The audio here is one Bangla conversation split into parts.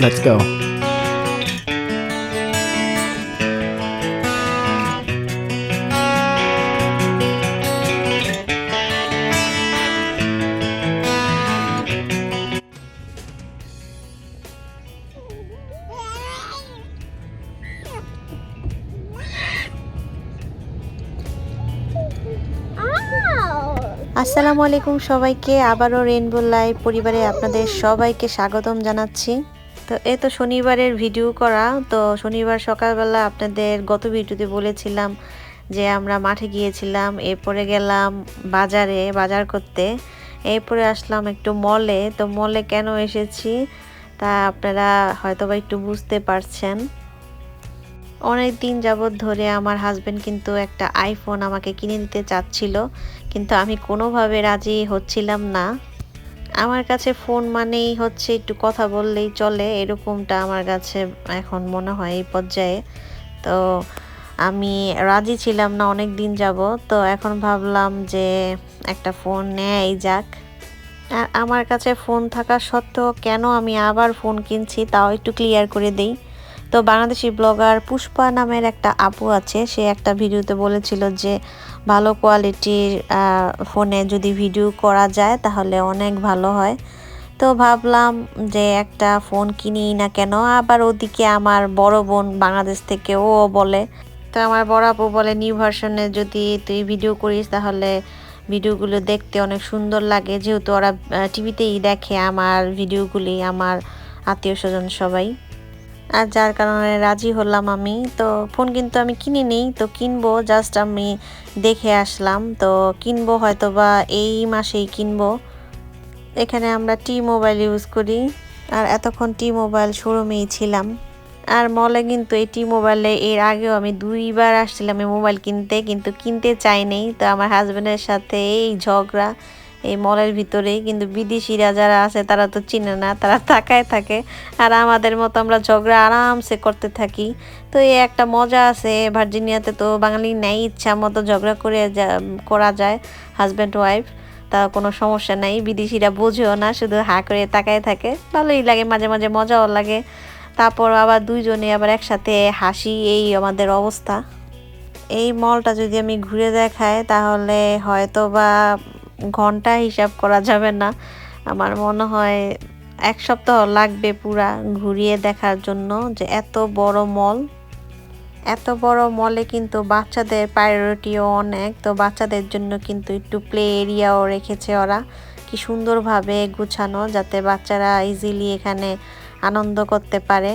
Let's go. আসসালামু আলাইকুম সবাইকে আবারও রেনবো লাইভ পরিবারে আপনাদের সবাইকে স্বাগতম জানাচ্ছি তো এই তো শনিবারের ভিডিও করা। তো শনিবার সকালবেলা আপনাদের গত ভিডিওতে বলেছিলাম যে আমরা মাঠে গিয়েছিলাম, এরপরে গেলাম বাজারে, বাজার করতে। এরপরে আসলাম একটু মলে তো মলে কেন এসেছি তা আপনারা হয়তো বা একটু বুঝতে পারছেন। অনেক দিন যাবৎ ধরে আমার হাজবেন্ড কিন্তু একটা আইফোন আমাকে কিনে দিতে চাচ্ছিল, কিন্তু আমি কোনোভাবে রাজি হচ্ছিলাম না। আমার কাছে ফোন মানেই হচ্ছে একটু কথা বললেই চলে, এরকমটা আমার কাছে এখন মনে হয় এই পর্যায়ে। তো আমি রাজি ছিলাম না অনেক দিন যাব তো এখন ভাবলাম যে একটা ফোন নেয় যাক। আর আমার কাছে ফোন থাকা সত্ত্বেও কেন আমি আবার ফোন কিনছি তাও একটু ক্লিয়ার করে দিই। তো বাংলাদেশি ব্লগার পুষ্পা নামের একটা আপু আছে, সে একটা ভিডিওতে বলেছিল যে ভালো কোয়ালিটির ফোনে যদি ভিডিও করা যায় তাহলে অনেক ভালো হয়। তো ভাবলাম যে একটা ফোন কিনি না কেন, আবার ওদিকে আমার বড় বোন বাংলাদেশ থেকে ও বলে। তো আমার বড় আপু বলে, নিউ ভার্সনে যদি তুই ভিডিও করিস তাহলে ভিডিওগুলো দেখতে অনেক সুন্দর লাগে। যেহেতু ওরা টিভিতেই দেখে আমার ভিডিওগুলি, আমার আত্মীয় স্বজন সবাই। আর যার কারণে রাজি হলাম আমি। তো ফোন কিন্তু আমি কিনি নেই, তো কিনবো জাস্ট আমি দেখে আসলাম। তো কিনবো হয়তো বা এই মাসেই কিনবো। এখানে আমরা টি মোবাইল ইউজ করি, আর এতক্ষণ টি মোবাইল শোরুমেই ছিলাম। আর মলে কিন্তু এই টি মোবাইলে এর আগেও আমি দুইবার আসছিলাম এই মোবাইল কিনতে, কিন্তু কিনতে চাই নেই। তো আমার হাজব্যান্ডের সাথে এই ঝগড়া এই মলের ভিতরেই। কিন্তু বিদেশিরা যারা আছে, তারা তো চিনে না, তারা তাকায় থাকে। আর আমাদের মতো আমরা ঝগড়া আরামসে করতে থাকি। তো এই একটা মজা আছে, ভার্জিনিয়াতে তো বাঙালি নেই ইচ্ছা মতো ঝগড়া করে করা যায়, হাজব্যান্ড, ওয়াইফ। তা কোনো সমস্যা নাই, বিদেশিরা বোঝেও না, শুধু হা করে তাকায় থাকে। ভালোই লাগে, মাঝে মাঝে মজাও লাগে। তারপর আবার দুইজনে আবার একসাথে হাসি, এই আমাদের অবস্থা। এই মলটা যদি আমি ঘুরে দেখাই, তাহলে হয়তো বা ঘণ্টা হিসাব করা যাবে না। আমার মনে হয় এক সপ্তাহ লাগবে পুরা ঘুরিয়ে দেখার জন্য যে এত বড় মল। এত বড় মলে কিন্তু বাচ্চাদের প্রায়োরিটিও অনেক, তো বাচ্চাদের জন্য কিন্তু একটু প্লে এরিয়াও রেখেছে ওরা। কি সুন্দরভাবে গুছানো যাতে বাচ্চারা ইজিলি এখানে আনন্দ করতে পারে।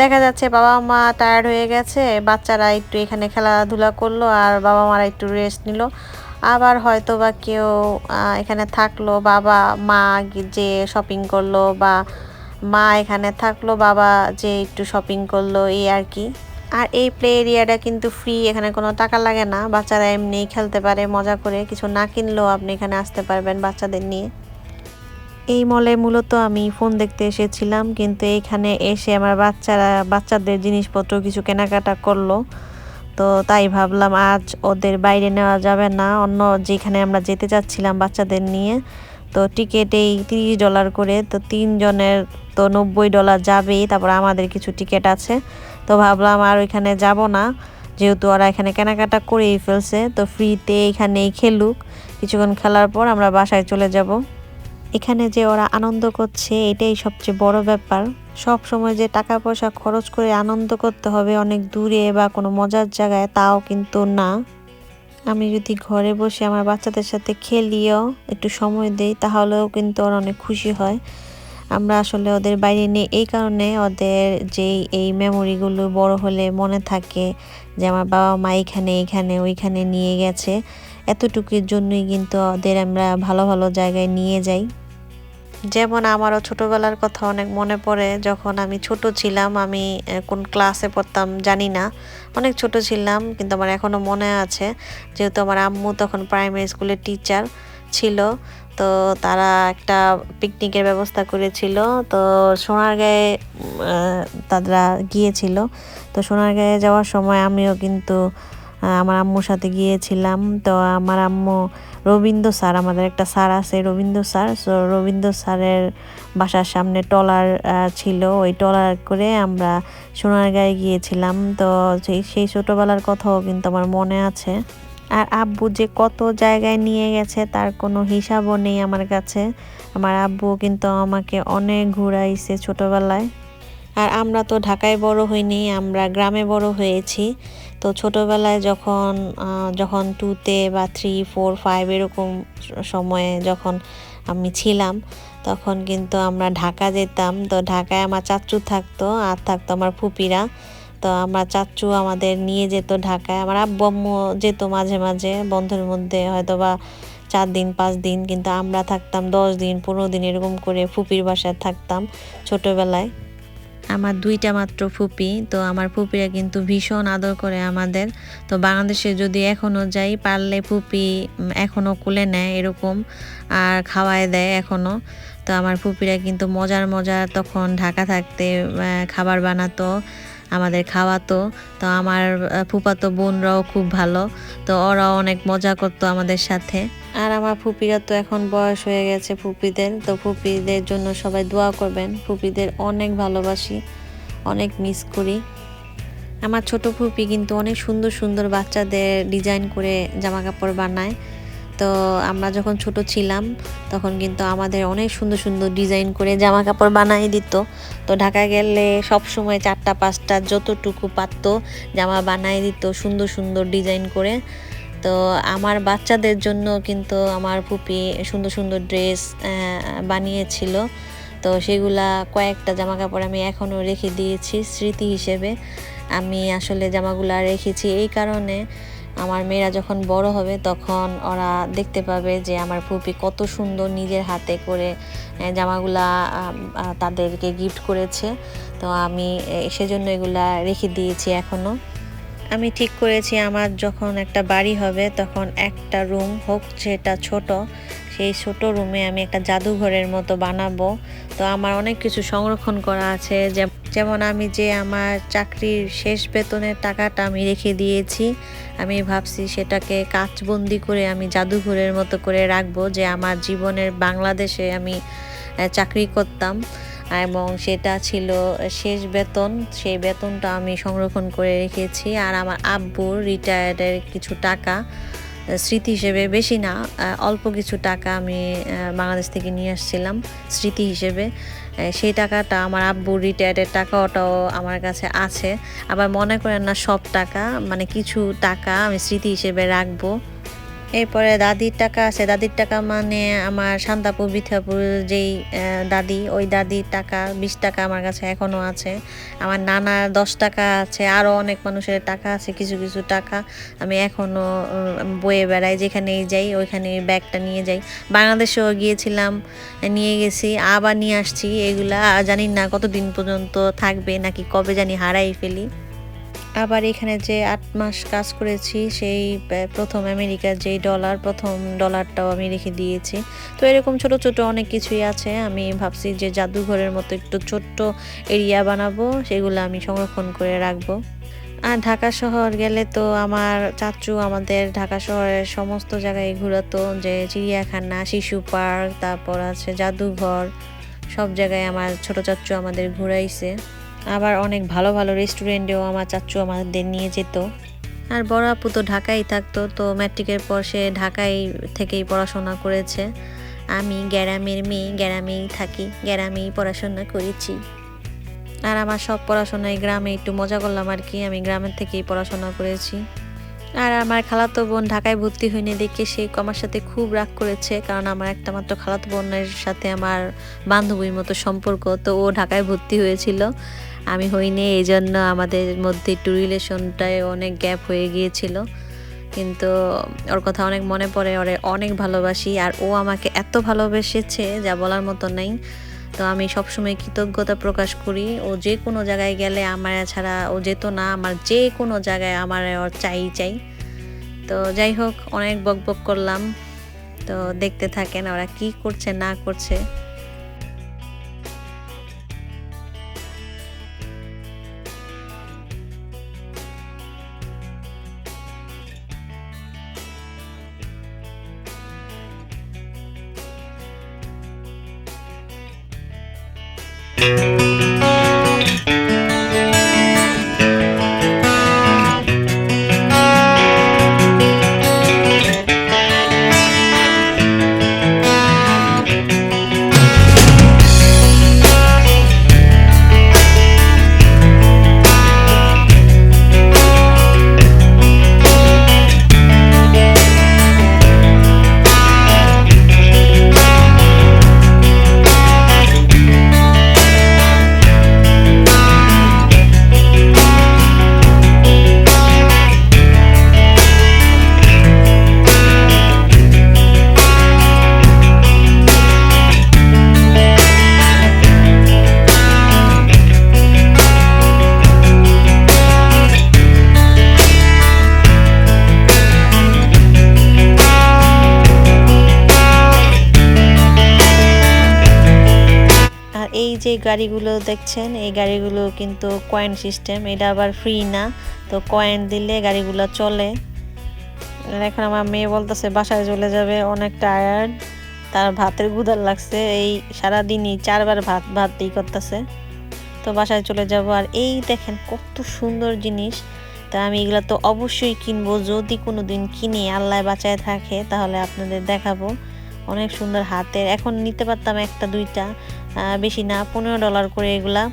দেখা যাচ্ছে বাবা মা টায়ার্ড হয়ে গেছে, বাচ্চারা একটু এখানে খেলাধুলা করল আর বাবা মারা একটু রেস্ট নিল। আবার হয়তো বা কেউ এখানে থাকল, বাবা, মা যে শপিং করল বা মা এখানে থাকল, বাবা যে একটু শপিং করল, এই আর কি। আর এই প্লে এরিয়াটা কিন্তু ফ্রি এখানে কোনো টাকা লাগে না। বাচ্চারা এমনিই খেলতে পারে, মজা করে। কিছু না কিনলেও আপনি এখানে আসতে পারবেন বাচ্চাদের নিয়ে। এই মলে মূলত আমি ফোন দেখতে এসেছিলাম, কিন্তু এইখানে এসে আমার বাচ্চারা, বাচ্চাদের জিনিসপত্র কিছু কেনাকাটা করল। তো তাই ভাবলাম আজ ওদের বাইরে নেওয়া যাবে না। অন্য যেখানে আমরা যেতে চাচ্ছিলাম বাচ্চাদের নিয়ে, তো টিকিট এই তিরিশ ডলার করে, তো তিনজনের তো নব্বই ডলার যাবেই, তারপর আমাদের কিছু টিকিট আছে। তো ভাবলাম আর ওইখানে যাব না, যেহেতু ওরা এখানে কেনাকাটা করেই ফেলছে, তো ফ্রিতে এখানেই খেলুক। কিছুক্ষণ খেলার পর আমরা বাসায় চলে যাব। এখানে যে ওরা আনন্দ করছে, এটাই সবচেয়ে বড় ব্যাপার। সব সময় যে টাকা পয়সা খরচ করে আনন্দ করতে হবে অনেক দূরে বা কোনো মজার জায়গায়, তাও কিন্তু না। আমি যদি ঘরে বসে আমার বাচ্চাদের সাথে খেলিও, একটু সময় দেই, তাহলেও কিন্তু ওরা অনেক খুশি হয়। আমরা আসলে ওদের বাইরে নিয়ে এই কারণে ওদের যেই, এই মেমোরিগুলো বড় হলে মনে থাকে যে আমার বাবা মা এখানে এখানে, ওইখানে নিয়ে গেছে। এতটুকুর জন্যই কিন্তু ওদের আমরা ভালো ভালো জায়গায় নিয়ে যাই। যেমন আমারও ছোটোবেলার কথা অনেক মনে পড়ে, যখন আমি ছোট ছিলাম, আমি কোন ক্লাসে পড়তাম জানি না। অনেক ছোট ছিলাম, কিন্তু আমার এখনও মনে আছে। যেহেতু আমার আম্মু তখন প্রাইমারি স্কুলের টিচার ছিল, তো তারা একটা পিকনিকের ব্যবস্থা করেছিল। তো সোনারগাঁয়ে তারা গিয়েছিল। তো সোনারগাঁয়ে যাওয়ার সময় আমিও কিন্তু আমার আম্মুর সাথে গিয়েছিলাম। তো আমার আম্মু রবীন্দ্র স্যার, আমাদের একটা স্যার আছে রবীন্দ্র স্যার। সো রবীন্দ্র স্যারের বাসার সামনে টলার ছিল। ওই টলার করে আমরা সোনারগাঁয়ে গিয়েছিলাম। তো সেই সেই ছোটোবেলার কথাও কিন্তু আমার মনে আছে। আর আব্বু যে কত জায়গায় নিয়ে গেছে তার কোনো হিসাবও নেই আমার কাছে। আমার আব্বু কিন্তু আমাকে অনেক ঘুরাইছে ছোটোবেলায়। আর আমরা তো ঢাকায় বড় হইনি, আমরা গ্রামে বড় হয়েছি। তো ছোটোবেলায় যখন যখন টুতে বা থ্রি ফোর ফাইভ এরকম সময়ে যখন আমি ছিলাম, তখন কিন্তু আমরা ঢাকা যেতাম। তো ঢাকায় আমার চাচু থাকতো, আর থাকতো আমার ফুপিরা। তো আমার চাচু আমাদের নিয়ে যেত ঢাকায়। আমার আব্বু আম্মু যেত মাঝে মাঝে, বন্ধের মধ্যে হয়তো বা চার দিন, পাঁচ দিন। কিন্তু আমরা থাকতাম দশ দিন, পনেরো দিন এরকম করে ফুপির বাসায় থাকতাম ছোটোবেলায়। আমার দুইটা মাত্র ফুপি, তো আমার ফুপিরা কিন্তু ভীষণ আদর করে আমাদের। তো বাংলাদেশে যদি এখনও যাই, পারলে ফুপি এখনও কুলে নেয় এরকম, আর খাওয়ায় দেয় এখনও তো আমার ফুপিরা কিন্তু মজার মজার তখন ঢাকা থাকতে খাবার বানাতো। আমাদের খাওয়াতো তো আমার ফুপাতো বোনরাও খুব ভালো, তো ওরাও অনেক মজা করতো আমাদের সাথে। আর আমার ফুপিরা তো এখন বয়স হয়ে গেছে ফুপিদের তো ফুপিদের জন্য সবাই দোয়া করবেন। ফুপিদের অনেক ভালোবাসি, অনেক মিস করি। আমার ছোট ফুপি কিন্তু অনেক সুন্দর সুন্দর বাচ্চাদের ডিজাইন করে জামা কাপড় বানায়। তো আমরা যখন ছোট ছিলাম, তখন কিন্তু আমাদের অনেক সুন্দর সুন্দর ডিজাইন করে জামা কাপড় বানাই দিত। তো ঢাকা গেলে সব সময় চারটা, পাঁচটা যতটুকু পারতো জামা বানাই দিত, সুন্দর সুন্দর ডিজাইন করে। তো আমার বাচ্চাদের জন্য কিন্তু আমার ফুপি সুন্দর সুন্দর ড্রেস বানিয়েছিল। তো সেগুলা কয়েকটা জামা কাপড় আমি এখনও রেখে দিয়েছি স্মৃতি হিসেবে। আমি আসলে জামাগুলা রেখেছি এই কারণে আমার মেয়েরা যখন বড় হবে, তখন ওরা দেখতে পাবে যে আমার ফুপি কত সুন্দর নিজের হাতে করে জামাগুলা তাদেরকে গিফট করেছে। তো আমি সেজন্য এগুলা রেখে দিয়েছি এখনও আমি ঠিক করেছি, আমার যখন একটা বাড়ি হবে, তখন একটা রুম হোক, যেটা ছোট সেই ছোট রুমে আমি একটা জাদুঘরের মতো বানাবো। তো আমার অনেক কিছু সংরক্ষণ করা আছে। যেমন আমি যে আমার চাকরির শেষ বেতনের টাকাটা আমি রেখে দিয়েছি, আমি ভাবছি সেটাকে কাচবন্দি করে আমি জাদুঘরের মতো করে রাখব যে আমার জীবনের বাংলাদেশে আমি চাকরি করতাম। এবং সেটা ছিল শেষ বেতন, সেই বেতনটা আমি সংরক্ষণ করে রেখেছি। আর আমার আব্বুর রিটায়ার্ডের কিছু টাকা স্মৃতি হিসেবে, বেশি না অল্প কিছু টাকা আমি বাংলাদেশ থেকে নিয়ে আসছিলাম স্মৃতি হিসেবে। সেই টাকাটা আমার আব্বু রিটায়ার্ডের টাকা ওটাও আমার কাছে আছে। আবার মনে করেন না সব টাকা মানে কিছু টাকা আমি স্মৃতি হিসেবে রাখব। এরপরে দাদির টাকা আছে। দাদির টাকা মানে আমার শান্তাপুর, বিথাপুর যেই দাদি, ওই দাদির টাকা, বিশ টাকা আমার কাছে এখনও আছে। আমার নানার দশ টাকা আছে আরও অনেক মানুষের টাকা আছে, কিছু কিছু টাকা আমি এখনও বয়ে বেড়াই। যেখানেই যাই ওইখানে ব্যাগটা নিয়ে যাই। বাংলাদেশেও গিয়েছিলাম, নিয়ে গেছি, আবার নিয়ে আসছি এগুলা। জানি না কতদিন পর্যন্ত থাকবে, নাকি কবে জানি হারাই ফেলি। আবার এখানে যে আট মাস কাজ করেছি, সেই প্রথম আমেরিকার যেই ডলার প্রথম ডলারটাও আমি রেখে দিয়েছি। তো এরকম ছোট ছোট অনেক কিছুই আছে। আমি ভাবছি যে জাদুঘরের মতো একটু ছোট্ট এরিয়া বানাবো, সেগুলো আমি সংরক্ষণ করে রাখব। আর ঢাকা শহর গেলে তো আমার চাচু আমাদের ঢাকা শহরের সমস্ত জায়গায় ঘুরাতো, যে চিড়িয়াখানা, শিশু পার্ক, তারপর আছে জাদুঘর, সব জায়গায় আমার ছোট চাচু আমাদের ঘুরাইছে। আবার অনেক ভালো ভালো রেস্টুরেন্টেও আমার চাচ্চু আমাদের নিয়ে যেত। আর বড় আপু তো ঢাকায় থাকতো, তো ম্যাট্রিকের পর সে ঢাকায় থেকেই পড়াশোনা করেছে। আমি গ্যারামের মেয়ে, গ্যারামেই থাকি, গ্যারামেই পড়াশোনা করেছি। আর আমার সব পড়াশোনায় গ্রামে একটু মজা করলাম আর কি, আমি গ্রামের থেকেই পড়াশোনা করেছি। আর আমার খালাতো বোন ঢাকায় ভর্তি হয়নি দেখে সে আমার সাথে খুব রাগ করেছে, কারণ আমার একটা মাত্র খালাতো বোনের সাথে আমার বান্ধবীর মতো সম্পর্ক, তো ও ঢাকায় ভর্তি হয়েছিল। আমি হইনি এই জন্য আমাদের মধ্যে একটু রিলেশনটায় অনেক গ্যাপ হয়ে গিয়েছিল। কিন্তু ওর কথা অনেক মনে পড়ে, ওরে অনেক ভালোবাসি, আর ও আমাকে এত ভালোবেসেছে যা বলার মতো নেই। তো আমি সবসময় কৃতজ্ঞতা প্রকাশ করি, ও যে কোনো জায়গায় গেলে আমার ছাড়া ও যেত না, আমার যে কোনো জায়গায় আমার ওর চাই চাই। তো যাই হোক, অনেক বক বক করলাম। তো দেখতে থাকেন ওরা কি করছে, না করছে। গাড়িগুলো দেখছেন, এই গাড়িগুলো কিন্তু কয়েন সিস্টেম এটা আবার ফ্রি না। তো কয়েন দিলে গাড়িগুলো চলে। এখন আমার মেয়ে বলতেছে, বাসায় চলে যাবে, অনেক টায়ার্ড তার ভাতের গুদার লাগছে, এই সারাদিনই চারবার ভাত ভাত ই করতেছে। তো বাসায় চলে যাব। আর এই দেখেন কত সুন্দর জিনিস। তা আমি এগুলো তো অবশ্যই কিনবো, যদি কোনো দিন কিনি, আল্লাহ বাঁচায় থাকে, তাহলে আপনাদের দেখাবো। অনেক সুন্দর হাতের, এখন নিতে পারতাম একটা, দুইটা। বেশি না, পনেরো ডলার করে এগুলা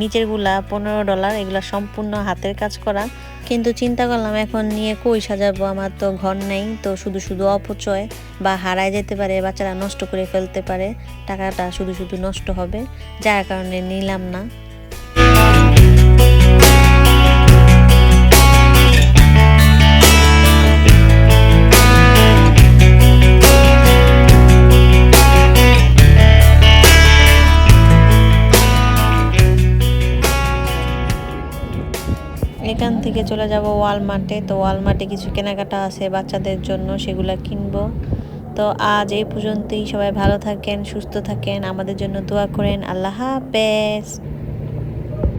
নিচেরগুলা পনেরো ডলার, এগুলা সম্পূর্ণ হাতের কাজ করা। কিন্তু চিন্তা করলাম, এখন নিয়ে কই সাজাবো? আমার তো ঘর নেই, তো শুধু শুধু অপচয় বা হারায় যেতে পারে, বাচ্চারা নষ্ট করে ফেলতে পারে, টাকাটা শুধু শুধু নষ্ট হবে, যার কারণে নিলাম না। থেকে চলে যাব ওয়ালমার্টে তো ওয়ালমার্টে কিছু কেনাকাটা আছে বাচ্চাদের জন্য, সেগুলো কিনবো। তো আজ এই পর্যন্তই। সবাই ভালো থাকেন, সুস্থ থাকেন। আমাদের জন্য দোয়া করেন। আল্লাহ হাফেজ।